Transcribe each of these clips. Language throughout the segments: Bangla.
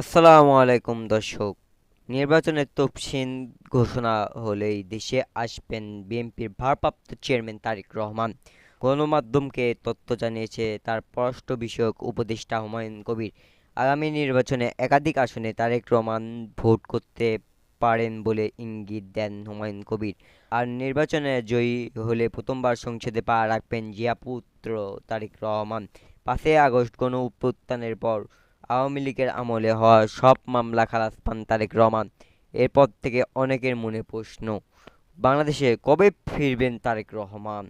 আসসালামু আলাইকুম দর্শক। নির্বাচনের তফসিল ঘোষণা হলেই দেশে আসবেন বিএনপির ভারপ্রাপ্ত চেয়ারম্যান তারেক রহমান। গণমাধ্যমকে তথ্য জানিয়েছে তার পররাষ্ট্র বিষয়ক উপদেষ্টা হুমায়ুন কবির। আগামী নির্বাচনে একাধিক আসনে তারেক রহমান ভোট করতে পারেন বলে ইঙ্গিত দেন হুমায়ুন কবির। আর নির্বাচনে জয়ী হলে প্রথমবার সংসদে পা রাখবেন জিয়াপুত্র তারেক রহমান। পাঁচই আগস্ট গণ অভ্যুত্থানের পর আওয়ামী লীগের আমলে হওয়া সব মামলা খালাস পান তারেক রহমান। এরপর থেকে অনেকের মনে প্রশ্ন, বাংলাদেশে কবে ফিরবেন তারেক রহমান?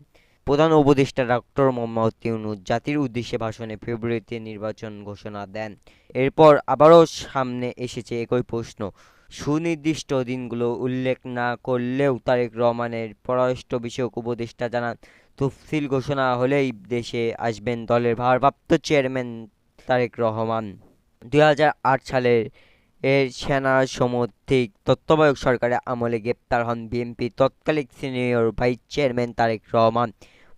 প্রধান উপদেষ্টা ডক্টর মোহাম্মদ ইউনুস জাতির উদ্দেশ্যে ভাষণে ফেব্রুয়ারিতে নির্বাচন ঘোষণা দেন। এরপর আবারও সামনে এসেছে একই প্রশ্ন, সুনির্দিষ্ট দিনগুলো উল্লেখ না করলেও তারেক রহমানের পররাষ্ট্র বিষয়ক উপদেষ্টা জানান, তফসিল ঘোষণা হলেই দেশে আসবেন দলের ভারপ্রাপ্ত চেয়ারম্যান তারেক রহমান। দুই হাজার আট সালের এর সেনা সমর্থিক তত্ত্বাবধায়ক সরকারের আমলে গ্রেপ্তার হন বিএনপি তৎকালীন senior vice chairman Tarique Rahman.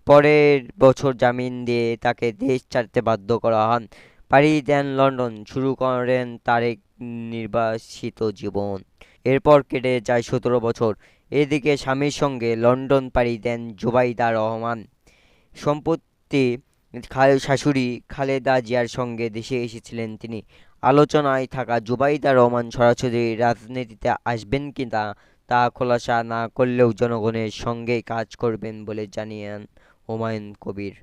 পরের বছর জামিন দিয়ে তাকে দেশ ছাড়তে বাধ্য করা হন। পাড়ি দেন লন্ডন, শুরু করেন তারেক নির্বাসিত জীবন। এরপর কেটে যায় সতেরো বছর। এদিকে স্বামীর সঙ্গে লন্ডন পাড়ি দেন জুবাইদা রহমান। সম্প্রতি খাল শাশুড়ি খালেদা জিয়ার সঙ্গে দেশে এসেছিলেন তিনি। আলোচনায় থাকা জুবাইদা রহমান সরাসরি রাজনীতিতে আসবেন কি না, তা খোলাসা না করলেও জনগণের সঙ্গেই কাজ করবেন বলে জানিয়েন হুমায়ুন কবির।